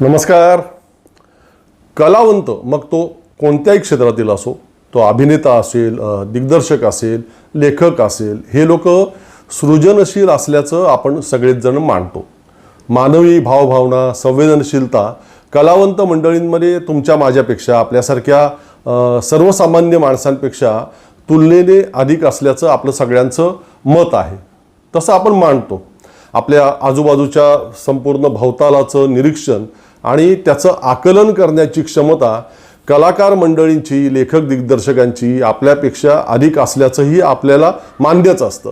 नमस्कार. कलावंत मग तो कोणत्याही क्षेत्रातील असो तो अभिनेता असेल दिग्दर्शक असेल लेखक असेल हे लोक सृजनशील असल्याचं आपण सगळेच जण मानतो. मानवी भावभावना संवेदनशीलता कलावंत मंडळींमध्ये तुमच्या माझ्यापेक्षा आपल्यासारख्या सर्वसामान्य माणसांपेक्षा तुलनेने अधिक असल्याचं आपलं सगळ्यांचं मत आहे. तसं आपण मानतो. आपल्या आजूबाजूच्या संपूर्ण भवतालाचं निरीक्षण आणि त्याचं आकलन करण्याची क्षमता कलाकार मंडळींची लेखक दिग्दर्शकांची आपल्यापेक्षा अधिक असल्याचंही आपल्याला मान्यच असतं.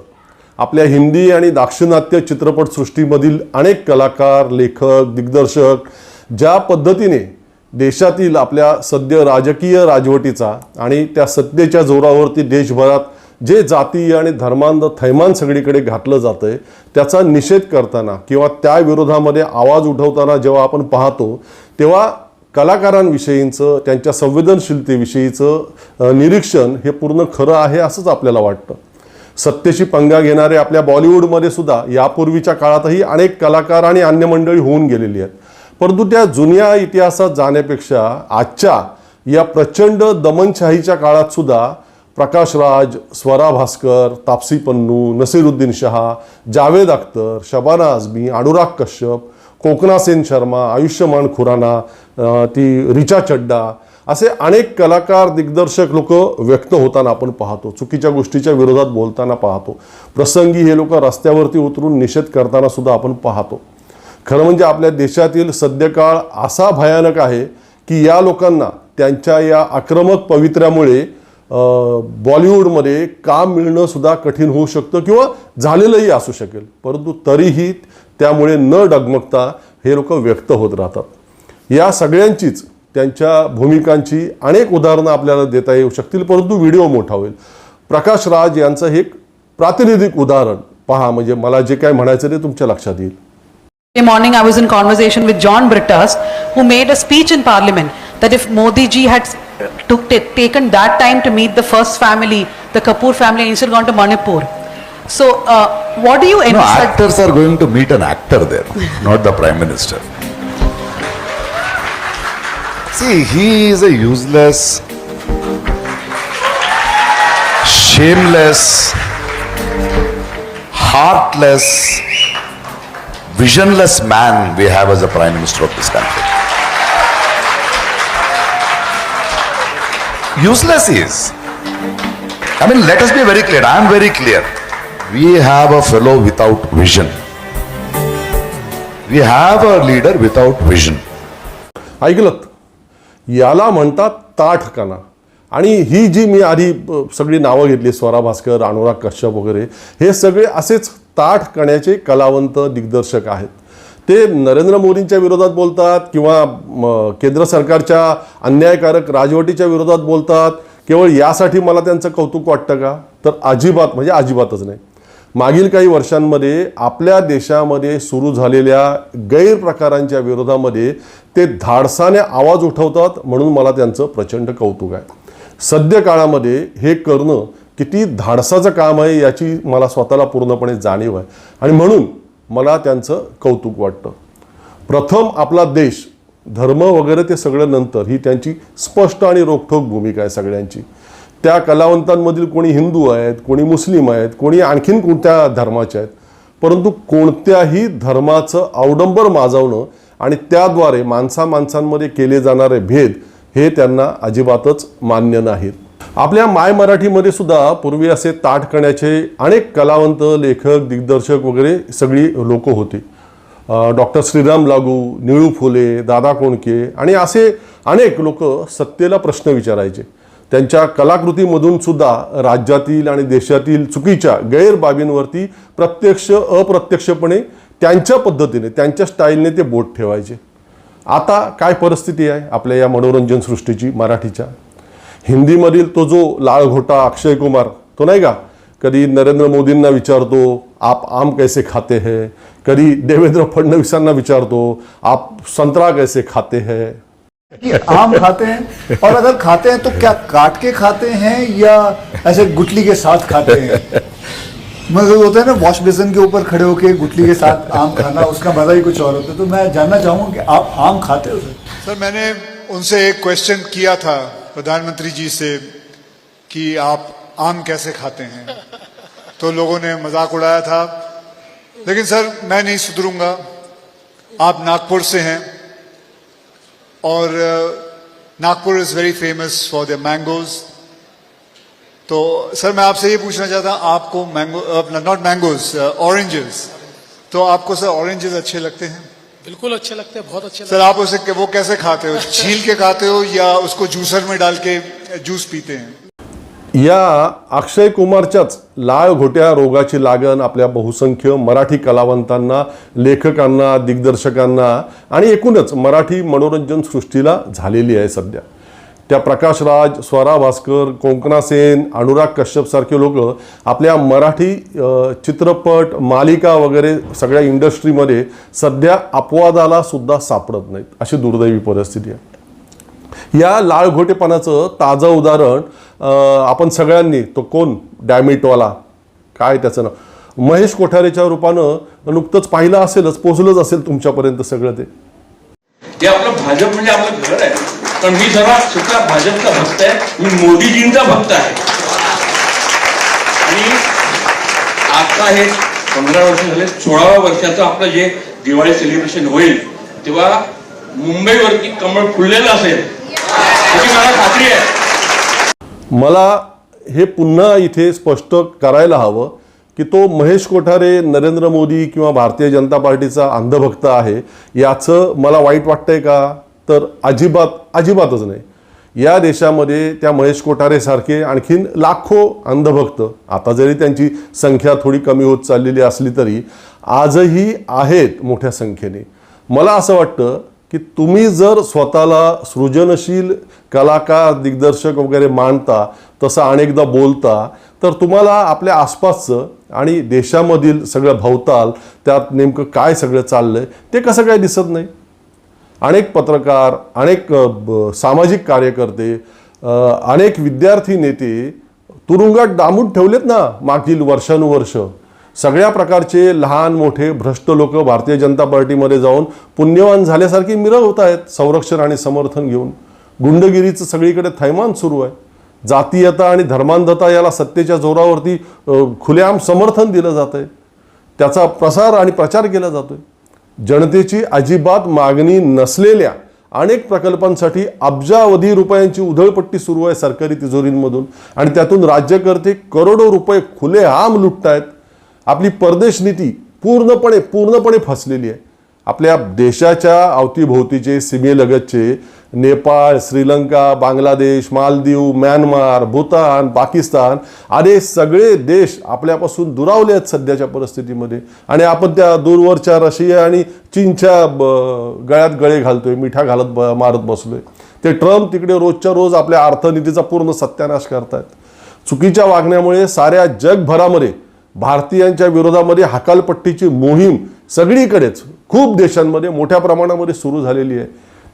आपल्या हिंदी आणि दाक्षिणात्य चित्रपटसृष्टीमधील अनेक कलाकार लेखक दिग्दर्शक ज्या पद्धतीने देशातील आपल्या सद्य राजकीय राजवटीचा आणि त्या सत्तेच्या जोरावरती देशभरात जे जाती आणि धर्मांध थैमान सगळीकडे घातलं जातंय त्याचा निषेध करताना किंवा त्या विरोधामध्ये आवाज उठवताना जेव्हा आपण पाहतो तेव्हा कलाकारांविषयींचं त्यांच्या संवेदनशीलतेविषयीचं निरीक्षण हे पूर्ण खरं आहे असंच आपल्याला वाटतं. सत्तेशी पंगा घेणारे आपल्या बॉलिवूडमध्ये सुद्धा यापूर्वीच्या काळातही अनेक कलाकार आणि अन्य मंडळी होऊन गेलेली आहेत. परंतु त्या जुन्या इतिहासात जाण्यापेक्षा आजच्या या प्रचंड दमनशाहीच्या काळात सुद्धा प्रकाश राज स्वरा भास्कर तापसी पन्नू नसीरुद्दीन शहा जावेद अख्तर शबाना आझमी अनुराग कश्यप कोकणा सेन शर्मा आयुष्यमान खुराना ती रिचा चड्डा असे अनेक कलाकार दिग्दर्शक लोक व्यक्त होताना आपण पाहतो. चुकीच्या गोष्टीच्या विरोधात बोलताना पाहतो. प्रसंगी हे लोक रस्त्यावरती उतरून निषेध करताना सुद्धा आपण पाहतो. खरं म्हणजे आपल्या देशातील सद्यकाळ असा भयानक आहे की या लोकांना त्यांच्या या आक्रमक पवित्र्यामुळे बॉलिवूडमध्ये काम मिळणंसुद्धा कठीण होऊ शकतं किंवा झालेलंही असू शकेल. परंतु तरीही त्यामुळे न डगमगता हे लोक व्यक्त होत राहतात. या सगळ्यांचीच त्यांच्या भूमिकांची अनेक उदाहरणं आपल्याला देता येऊ शकतील परंतु व्हिडिओ मोठा होईल. प्रकाश राज यांचं हे एक प्रातिनिधिक उदाहरण पहा म्हणजे मला जे काय म्हणायचं ते तुमच्या लक्षात येईल. Morning, I was in conversation with John Brittas, who made a speech in Parliament that if Modi ji had took, taken that time to meet the first family, the Kapoor family, and instead gone to Manipur. So, uh, what do you No, actors are going to meet an actor there, not the prime minister. See, he is a useless, shameless, heartless, visionless man we have as a prime minister of this country. Useless he is. I mean, let us be very clear. I am very clear. We have a fellow without vision. We have a leader without vision. ऐकलत याला म्हणतात ताठकाना आणि ही जी मी आधी अ, सगळी नावं घेतली स्वरा भास्कर अनुराग कश्यप वगैरे हे सगळे असेच ताठ करण्याचे कलावंत दिग्दर्शक आहेत. ते नरेंद्र मोदींच्या विरोधात बोलतात किंवा केंद्र सरकारच्या अन्यायकारक राजवटीच्या विरोधात बोलतात. केवळ यासाठी मला त्यांचं कौतुक वाटतं का? तर अजिबात म्हणजे अजिबातच नाही. मागील काही वर्षांमध्ये आपल्या देशामध्ये सुरू झालेल्या गैरप्रकारांच्या विरोधामध्ये ते धाडसाने आवाज उठवतात म्हणून मला त्यांचं प्रचंड कौतुक आहे. सद्य काळामध्ये हे करणं किती धाडसाचं काम आहे याची मला स्वतःला पूर्णपणे जाणीव आहे. आणि म्हणून मला त्यांचं कौतुक वाटतं. प्रथम आपला देश धर्म वगैरे ते सगळं नंतर ही त्यांची स्पष्ट आणि रोखठोक भूमिका आहे सगळ्यांची. त्या कलावंतांमधील कोणी हिंदू आहेत कोणी मुस्लिम आहेत कोणी आणखीन कोणत्या धर्माचे आहेत परंतु कोणत्याही धर्माचं अवडंबर माजवणं आणि त्याद्वारे माणसा माणसांमध्ये केले जाणारे भेद हे त्यांना अजिबातच मान्य नाहीत. आपल्या माय मराठीमध्ये सुद्धा पूर्वी असे ताठ करण्याचे अनेक कलावंत लेखक दिग्दर्शक वगैरे सगळी लोक होती. डॉक्टर श्रीराम लागू निळू फुले दादा कोणके आणि असे अनेक लोक सत्तेला प्रश्न विचारायचे. त्यांच्या कलाकृतीमधून सुद्धा राज्यातील आणि देशातील चुकीच्या गैरबाबींवरती प्रत्यक्ष अप्रत्यक्षपणे त्यांच्या पद्धतीने त्यांच्या स्टाईलने ते बोट ठेवायचे. आता काय परिस्थिती आहे आपल्या या मनोरंजन सृष्टीची मराठीच्या? हिंदीमधील तो जो लाळघोटा अक्षय कुमार तो नाही का? कधी नरेंद्र मोदींना विचारतो आप आम कैसे खाते हैं? कधी देवेंद्र फडणवीसांना विचारतो आप संतरा कैसे खाते हैं? आम खाते हैं। और अगर खाते हैं तो क्या काट के खाते हैं या ऐसे गुटली के साथ खाते हैं? मगर होता है ना वॉश बेसिन के ऊपर खड़े होके गुटली के साथ आम खाना उसका मज़ा ही कुछ और होता है। तो मैं जानना चाहूँगा कि आप आम खाते हो? सर मैंने उनसे एक क्वेश्चन किया था। प्रधानमंत्री जी से कि आप आम कैसे खाते हैं? तो लोगों ने मज़ाक उड़ाया था। लेकिन सर, मैं नहीं सुधरूँगा। आप नागपुर से हैं और Nagpur is very famous for the mangoes तो सर, मैं आपसे ये पूछना चाहता हूँ आपको मैंगो नॉट मैंगोज ऑरेंजेस तो आपको सर ऑरेंजेस अच्छे लगते हैं? बिल्कुल अच्छे लगते हैं बहुत अच्छे लगते सर आप उसे वो कैसे खाते हो? छील के खाते हो या उसको जूसर में डाल के जूस पीते हैं? या अक्षय कुमारच्याच लाळ घोट्या रोगाची लागण आपल्या बहुसंख्य मराठी कलावंतांना लेखकांना दिग्दर्शकांना आणि एकूणच मराठी मनोरंजन सृष्टीला झालेली आहे सध्या. त्या प्रकाश राज स्वरा भास्कर कोंकणा सेन अनुराग कश्यपसारखे लोक आपल्या मराठी चित्रपट मालिका वगैरे सगळ्या इंडस्ट्रीमध्ये सध्या अपवादाला सुद्धा सापडत नाहीत अशी दुर्दैवी परिस्थिती आहे. या लाळघोटेपणाचं ताजं उदाहरण आपण सगळ्यांनी तो कोण? डॅमिटवाला. काय त्याचं नाव? महेश कोठारेच्या रूपानं नुकतंच पाहिलं असेलच पोचलंच असेल तुमच्यापर्यंत सगळं ते. आपलं भाजप म्हणजे आपलं घर आहे. तर मी जरा सुद्धा भाजपचा भक्त आहे मी मोदीजींचा भक्त आहे. आणि आता हे पंधरा वर्ष झाले सोळाव्या वर्षाचं आपलं जे दिवाळी सेलिब्रेशन होईल तेव्हा मुंबईवरती कमळ फुललेलं असेल याची मला खात्री आहे. मला हे पुन्हा इथे स्पष्ट करायला हवं की तो महेश कोठारे नरेंद्र मोदी किंवा भारतीय जनता पार्टीचा अंधभक्त आहे याचं मला वाईट वाटतंय का? तर अजिबात अजिबातच नाही. या देशामध्ये त्या महेश कोठारेसारखे आणखीन लाखो अंधभक्त आता जरी त्यांची संख्या थोडी कमी होत चाललेली असली तरी आजही आहेत मोठ्या संख्येने. मला असं वाटतं की तुम्ही जर स्वतःला सृजनशील कलाकार दिग्दर्शक वगैरे मानता तसं अनेकदा बोलता तर तुम्हाला आपल्या आसपासचं आणि देशामधील सगळं भवताल त्यात नेमकं काय सगळं चाललंय ते कसं काय दिसत नाही? अनेक पत्रकार अनेक सामाजिक कार्यकर्ते अनेक विद्यार्थी नेते तुरुंगात डांबून ठेवलेत ना मागील वर्षानुवर्ष. सगळ्या प्रकारचे लहान मोठे भ्रष्ट लोक भारतीय जनता पार्टीमध्ये जाऊन पुण्यवान झाल्यासारखे मिरवत आहेत संरक्षण आणि समर्थन घेऊन. गुंडगिरीचं सगळीकडे थैमान सुरू आहे. जातीयता आणि धर्मांधता याला सत्तेच्या जोरावरती खुलेआम समर्थन दिलं जात आहे त्याचा प्रसार आणि प्रचार केला जातो आहे जनतेची अजिबात मागणी नसलेल्या अनेक प्रकल्पांसाठी अब्जावधी रुपयांची उधळपट्टी सुरू आहे सरकारी तिजोरींमधून. आणि त्यातून राज्यकर्ते करोडो रुपये खुलेआम लुटतायत. आपली परदेश नीती पूर्णपणे पूर्णपणे फसलेली आहे. आपल्या देशाच्या अवतीभोवतीचे सीमेलगतचे नेपाळ श्रीलंका बांगलादेश मालदीव म्यानमार भूतान पाकिस्तान अरे सगळे देश आपल्यापासून दुरावले आहेत सध्याच्या परिस्थितीमध्ये. आणि आपण त्या दूरवरच्या रशिया आणि चीनच्या गळ्यात गळे घालतोय मिठा घालत ब- मारत बसलोय. ते ट्रम्प तिकडे रोजच्या रोज आपल्या अर्थनीतीचा पूर्ण सत्यानाश करतायत. चुकीच्या वागण्यामुळे साऱ्या जगभरामध्ये भारतीयांच्या विरोधामध्ये हकालपट्टीची मोहीम सगळीकडेच खूप देशांमध्ये मोठ्या प्रमाणामध्ये सुरू झालेली आहे.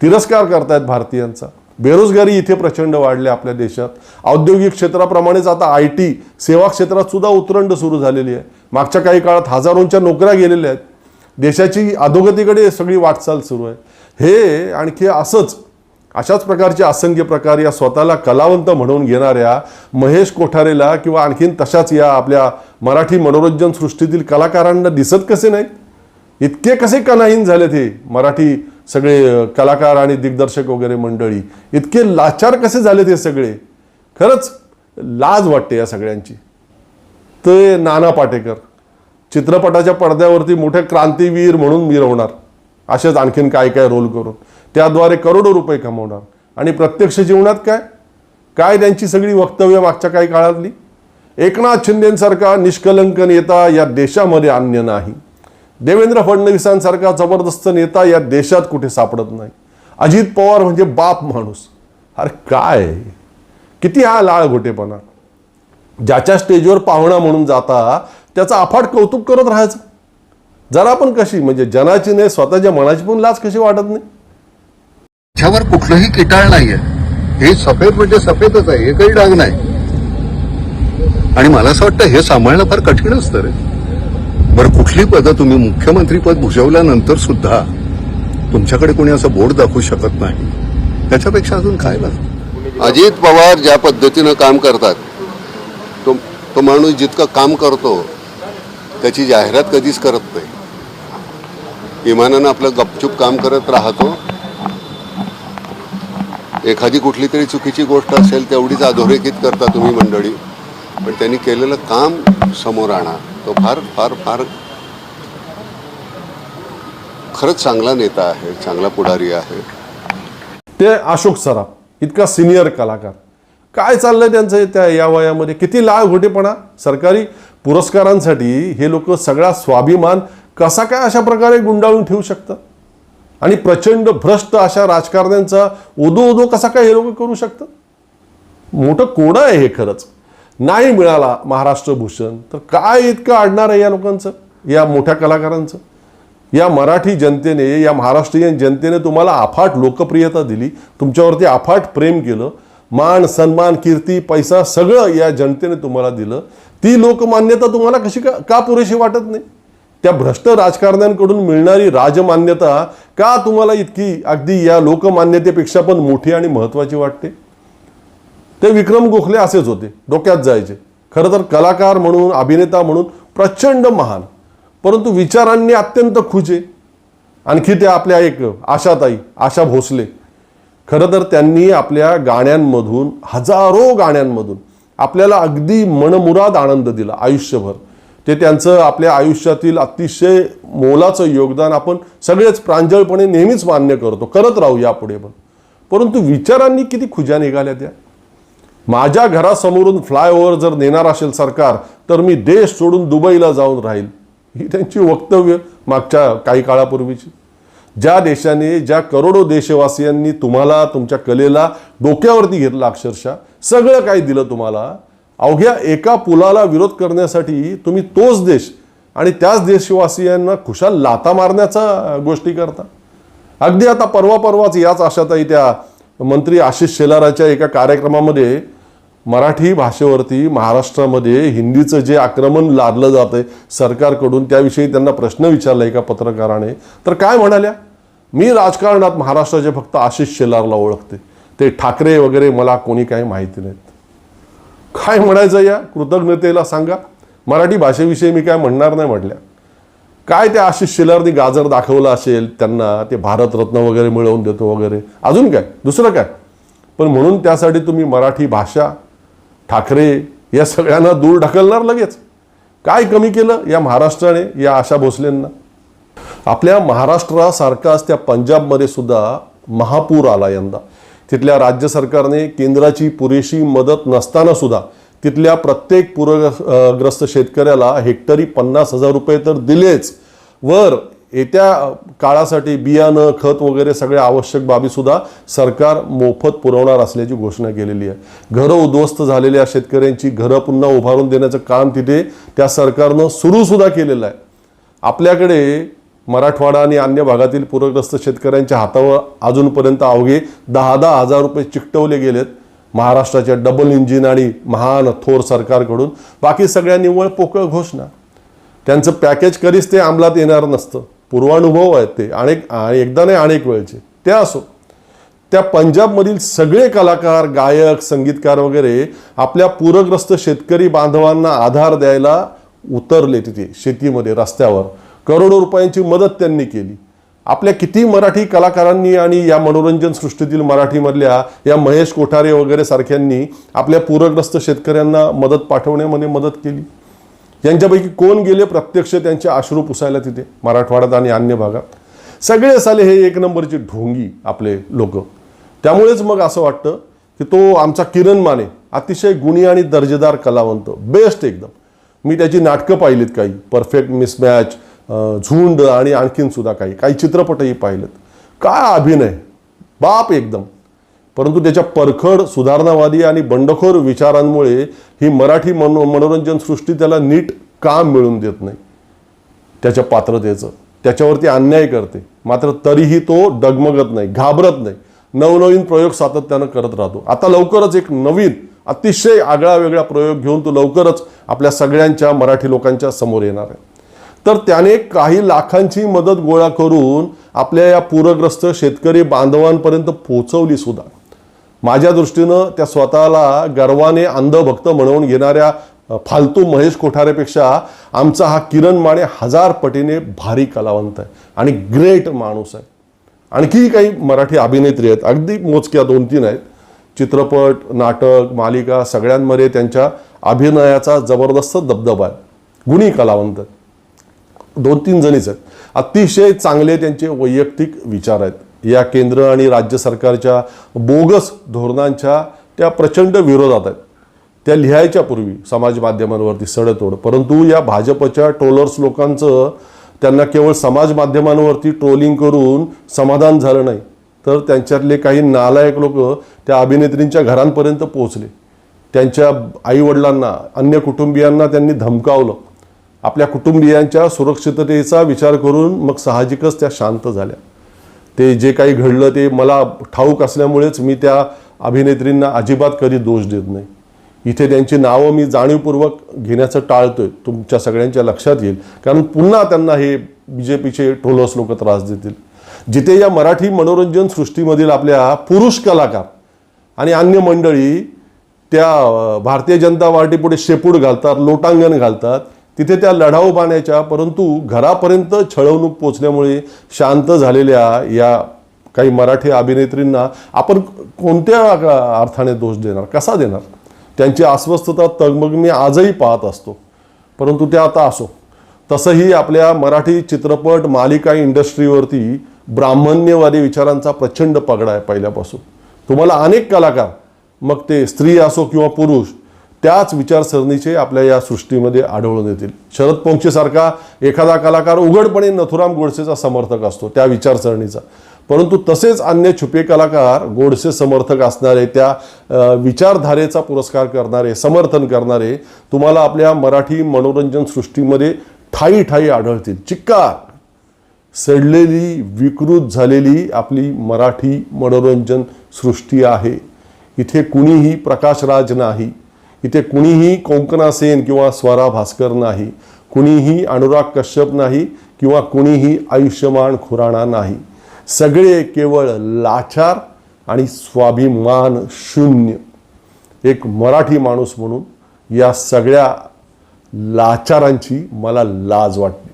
तिरस्कार करतायत भारतीयांचा. बेरोजगारी इथे प्रचंड वाढली आपल्या देशात. औद्योगिक क्षेत्राप्रमाणेच आता आय टी सेवा क्षेत्रात सुद्धा उतरंड सुरू झालेली आहे. मागच्या काही काळात हजारोंच्या नोकऱ्या गेलेल्या आहेत. देशाची अधोगतीकडे सगळी वाटचाल सुरू आहे. हे आणखी असंच अशाच प्रकारचे असंख्य प्रकार या स्वतःला कलावंत म्हणून घेणाऱ्या महेश कोठारेला किंवा आणखीन तशाच या आपल्या मराठी मनोरंजन सृष्टीतील कलाकारांना दिसत कसे नाही? इतके कसे कनाहीन झाले ते मराठी सगळे कलाकार आणि दिग्दर्शक वगैरे मंडळी? इतके लाचार कसे झाले ते सगळे? खरंच लाज वाटते या सगळ्यांची. ते नाना पाटेकर चित्रपटाच्या पडद्यावरती मोठे क्रांतीवीर म्हणून मिरवणार. असेच आणखीन काय काय रोल करून. त्याद्वारे करोडो रुपये कमवणार. आणि प्रत्यक्ष जीवनात काय? काय त्यांची सगळी वक्तव्य मागच्या काही काळातली? एकनाथ शिंदेसारखा निष्कलंक नेता या देशामध्ये अन्य नाही. देवेंद्र फडणवीसांसारखा जबरदस्त नेता या देशात कुठे सापडत नाही. अजित पवार म्हणजे बाप माणूस. अरे काय? किती हा लाळ घोटेपणा ज्याच्या स्टेजवर पाहुणा म्हणून जाता त्याचं अफाट कौतुक करत राहायचं. जरा पण कशी म्हणजे जनाची नाही स्वतःच्या मनाची पण लाज कशी वाटत नाही? त्याच्यावर कुठलंही किटाळ नाहीये. हे सफेद म्हणजे सफेदच आहे एकही डाग नाही. आणि मला असं वाटतं हे सांभाळणं फार कठीण असतं रे. बरं कुठली पदं तुम्ही मुख्यमंत्रीपद भुजवल्यानंतर सुद्धा तुमच्याकडे कोणी असं बोर्ड दाखवू शकत नाही? त्याच्यापेक्षा अजून काय लागतं अजित पवार ज्या पद्धतीनं काम करतात तो तो माणूस जितकं काम करतो त्याची जाहिरात कधीच करत नाही. इमानानं आपलं गपचूप काम करत राहतो. एखादी कुठली तरी चुकीची गोष्ट असेल तेवढीच अधोरेखित करता तुम्ही मंडळी. पण त्यांनी केलेलं काम समोर आणा. तो फार फार फार खरंच चांगला नेता आहे चांगला पुढारी आहे. ते अशोक सराफ इतका सिनियर कलाकार. काय चाललंय त्यांचं त्या या वयामध्ये? किती लाळ घोटेपणा? सरकारी पुरस्कारांसाठी हे लोक सगळा स्वाभिमान कसा काय अशा प्रकारे गुंडाळून ठेवू शकतात आणि प्रचंड भ्रष्ट अशा राजकारण्यांचा ओदो उदो कसा काय हे लोक करू शकतात मोठं कोडं आहे हे खरंच. नाही मिळाला महाराष्ट्र भूषण तर काय इतकं आडणार आहे या लोकांचं या मोठ्या कलाकारांचं? या मराठी जनतेने या महाराष्ट्रीयन जनतेने तुम्हाला अफाट लोकप्रियता दिली तुमच्यावरती अफाट प्रेम केलं मान सन्मान कीर्ती पैसा सगळं या जनतेने तुम्हाला दिलं. ती लोकमान्यता तुम्हाला कशी का का पुरेशी वाटत नाही? त्या भ्रष्ट राजकारण्यांकडून मिळणारी राजमान्यता का तुम्हाला इतकी अगदी या लोकमान्यतेपेक्षा पण मोठी आणि महत्त्वाची वाटते? ते विक्रम गोखले असेच होते डोक्यात जायचे. खरं तर कलाकार म्हणून अभिनेता म्हणून प्रचंड महान. परंतु विचारांनी अत्यंत खुजे आणखी त्या आपल्या एक आशाताई आशा भोसले. खरं तर त्यांनी आपल्या गाण्यांमधून हजारो गाण्यांमधून आपल्याला अगदी मनमुराद आनंद दिला आयुष्यभर. ते त्यांचं आपल्या आयुष्यातील अतिशय मोलाचं योगदान आपण सगळेच प्रांजळपणे नेहमीच मान्य करतो. करत राहू यापुढे पण. परंतु विचारांनी किती खुज्या निघाल्या त्या? माझ्या घरासमोरून फ्लायओव्हर जर नेणार असेल सरकार तर मी देश सोडून दुबईला जाऊन राहील. ही त्यांची वक्तव्य मागच्या काही काळापूर्वीची. ज्या देशाने ज्या करोडो देशवासियांनी तुम्हाला तुमच्या कलेला डोक्यावरती घेतलं अक्षरशः सगळं काही दिलं तुम्हाला अवघ्या एका पुलाला विरोध करण्यासाठी तुम्ही तोच देश आणि त्याच देशवासियांना खुशाल लाता मारण्याचा गोष्टी करता. अगदी आता परवा परवाच याच आशाताई त्या मंत्री आशिष शेलाराच्या एका कार्यक्रमामध्ये मराठी भाषेवरती महाराष्ट्रामध्ये हिंदीचं जे आक्रमण लादलं जातंय सरकारकडून त्याविषयी त्यांना प्रश्न विचारला एका पत्रकाराने. तर काय म्हणाल्या? मी राजकारणात महाराष्ट्राचे फक्त आशिष शेलारला ओळखते. ते ठाकरे वगैरे मला कोणी काही माहिती नाही. काय म्हणायचं या? कृतज्ञतेला सांगा. मराठी भाषेविषयी मी काय म्हणणार नाही म्हटल्या. काय त्या आशिष शेलारनी गाजर दाखवलं असेल त्यांना ते भारतरत्न वगैरे मिळवून देतो वगैरे. अजून काय? दुसरं काय? पण म्हणून त्यासाठी तुम्ही मराठी भाषा ठाकरे या सगळ्यांना दूर ढकलणार लगेच. काय कमी केलं? या महाराष्ट्राने या आशा भोसलेंना. आपल्या महाराष्ट्रासारखाच त्या पंजाबमध्ये सुद्धा महापूर आला यंदा. तिथल्या राज्य सरकारने केंद्राची पुरेशी मदत नसताना सुद्धा तिथल्या प्रत्येक पूरग्रस्त शेतकऱ्याला हेक्टरी पन्नास हजार रुपये तर दिलेच. वर येत्या काळासाठी बियाणं खत वगैरे सगळ्या आवश्यक बाबी सुद्धा सरकार मोफत पुरवणार असल्याची घोषणा केलेली आहे. घरं उद्ध्वस्त झालेल्या शेतकऱ्यांची घरं पुन्हा उभारून देण्याचं काम तिथे त्या सरकारनं सुरूसुद्धा केलेलं आहे. आपल्याकडे मराठवाडा आणि अन्य भागातील पूरग्रस्त शेतकऱ्यांच्या हातावर अजूनपर्यंत अवघे दहा दहा हजार रुपये चिकटवले गेलेत. महाराष्ट्राच्या डबल इंजिन आणि महान थोर सरकारकडून बाकी सगळ्या निव्वळ पोकळ घोषणा. त्यांचं पॅकेज कधीच ते अंमलात येणार नसतं. पूर्वानुभव आहेत ते. अनेक एकदा नाही अनेक वेळचे. ते असो. त्या पंजाबमधील सगळे कलाकार गायक संगीतकार वगैरे आपल्या पूरग्रस्त शेतकरी बांधवांना आधार द्यायला उतरले तिथे शेतीमध्ये रस्त्यावर. करोडो रुपयांची मदत त्यांनी केली. आपल्या किती मराठी कलाकारांनी आणि या मनोरंजन सृष्टीतील मराठीमधल्या या महेश कोठारे वगैरे सारख्यांनी आपल्या पूरग्रस्त शेतकऱ्यांना मदत पाठवण्यामध्ये मदत केली. यांच्यापैकी कोण गेले? प्रत्यक्ष त्यांचे अश्रू पुसायला तिथे मराठवाड्यात आणि अन्य भागात. सगळे साले हे एक नंबरची ढोंगी आपले लोक. त्यामुळेच मग असं वाटतं की तो आमचा किरण माने अतिशय गुणी आणि दर्जेदार कलावंत बेस्ट एकदम. मी त्याची नाटकं पाहिलीत काही परफेक्ट मिसमॅच झुंड आणि आणखीन सुद्धा काही काही चित्रपटही पाहिलेत. काय अभिनय? बाप एकदम. परंतु त्याच्या परखड सुधारणावादी आणि बंडखोर विचारांमुळे ही मराठी मनो मनोरंजन सृष्टी त्याला नीट काम मिळून देत नाही. त्याच्या पात्रतेचं. त्याच्यावरती अन्याय करते. मात्र तरीही तो डगमगत नाही घाबरत नाही. नवनवीन प्रयोग सातत्यानं करत राहतो. आता लवकरच एक नवीन अतिशय आगळा वेगळा प्रयोग घेऊन तो लवकरच आपल्या सगळ्यांच्या मराठी लोकांच्या समोर येणार आहे. तर त्याने काही लाखांची मदत गोळा करून आपल्या या पूरग्रस्त शेतकरी बांधवांपर्यंत पोहोचवली सुद्धा. माझ्या दृष्टीनं त्या स्वतःला गर्वाने अंधभक्त म्हणून घेणाऱ्या फालतू महेश कोठारेपेक्षा आमचा हा किरण माने हजार पटीने भारी कलावंत आहे आणि ग्रेट माणूस आहे. आणखी काही मराठी अभिनेत्री आहेत अगदी मोजक्या दोन तीन आहेत. चित्रपट नाटक मालिका सगळ्यांमध्ये त्यांच्या अभिनयाचा जबरदस्त दबदबा आहे. गुणी कलावंत आहेत. दोन तीन जणीच आहेत. अतिशय चांगले त्यांचे वैयक्तिक विचार आहेत. या केंद्र आणि राज्य सरकारच्या बोगस धोरणांच्या त्या प्रचंड विरोधात आहेत. त्या लिहायच्या पूर्वी समाज माध्यमांवरती सडतोड. परंतु या भाजपच्या ट्रोलर्स लोकांचं त्यांना केवळ समाज माध्यमांवरती ट्रोलिंग करून समाधान झालं नाही. तर त्यांच्यातले काही नालायक लोक त्या अभिनेत्रींच्या घरांपर्यंत पोहोचले. त्यांच्या आईवडिलांना अन्य कुटुंबियांना त्यांनी धमकावलं. आपल्या कुटुंबियांच्या सुरक्षिततेचा विचार करून मग साहजिकच त्या शांत झाल्या. ते जे काही घडलं ते मला ठाऊक असल्यामुळेच मी त्या अभिनेत्रींना अजिबात कधी दोष देत नाही. इथे त्यांची नावं मी जाणीवपूर्वक घेण्याचं टाळतोय. तुमच्या सगळ्यांच्या लक्षात येईल. कारण पुन्हा त्यांना हे बी जे पीचे ठोलस लोक त्रास देतील. जिथे या मराठी मनोरंजन सृष्टीमधील आपल्या पुरुष कलाकार आणि अन्य मंडळी त्या भारतीय जनता पार्टीपुढे शेपूड घालतात लोटांगण घालतात तिथे त्या लढाऊ बाण्याच्या परंतु घरापर्यंत छळवणूक पोचल्यामुळे शांत झालेल्या या काही मराठी अभिनेत्रींना आपण कोणत्या अर्थाने दोष देणार कसा देणार? त्यांची अस्वस्थता तगमग मी आजही पाहत असतो. परंतु त्या आता असो. तसंही आपल्या मराठी चित्रपट मालिका इंडस्ट्रीवरती ब्राह्मण्यवादी विचारांचा प्रचंड पगडा आहे पहिल्यापासून. तुम्हाला अनेक कलाकार मग ते स्त्री असो किंवा पुरुष त्याच विचारसरणीचे आपल्या या सृष्टीमध्ये आढळून येतील. शरद पोंक्षेसारखा एखादा कलाकार उघडपणे नथुराम गोडसेचा समर्थक असतो त्या विचारसरणीचा. परंतु तसेच अन्य छुपे कलाकार गोडसे समर्थक असणारे त्या विचारधारेचा पुरस्कार करणारे समर्थन करणारे तुम्हाला आपल्या मराठी मनोरंजन सृष्टीमध्ये ठाई ठाई आढळतील. चिक्कार! सडलेली विकृत झालेली आपली मराठी मनोरंजन सृष्टी आहे. इथे कुणीही प्रकाशराज नाही. इथे कुणीही कोंकणा सेन किंवा स्वरा भास्कर नाही कुणीही अनुराग कश्यप नाही किंवा कुणीही आयुष्यमान खुराणा नाही. सगळे केवळ लाचार आणि स्वाभिमान शून्य. एक मराठी माणूस म्हणून या सगळ्या लाचारांची मला लाज वाटते.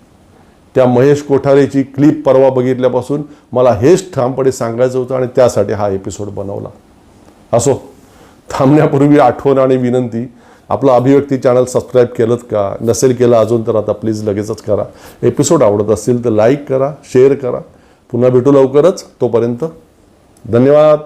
त्या महेश कोठारेची क्लिप परवा बघितल्यापासून मला हेच ठामपणे सांगायचं होतं आणि त्यासाठी हा एपिसोड बनवला. असो. थांबण्यापूर्वी आठवण आणि विनंती आपलं अभिव्यक्ती चॅनल सबस्क्राईब केलंत का? नसेल केलं अजून तर आता प्लीज लगेचच करा. एपिसोड आवडत असतील तर लाईक करा शेअर करा. पुन्हा भेटू लवकरच. तोपर्यंत धन्यवाद.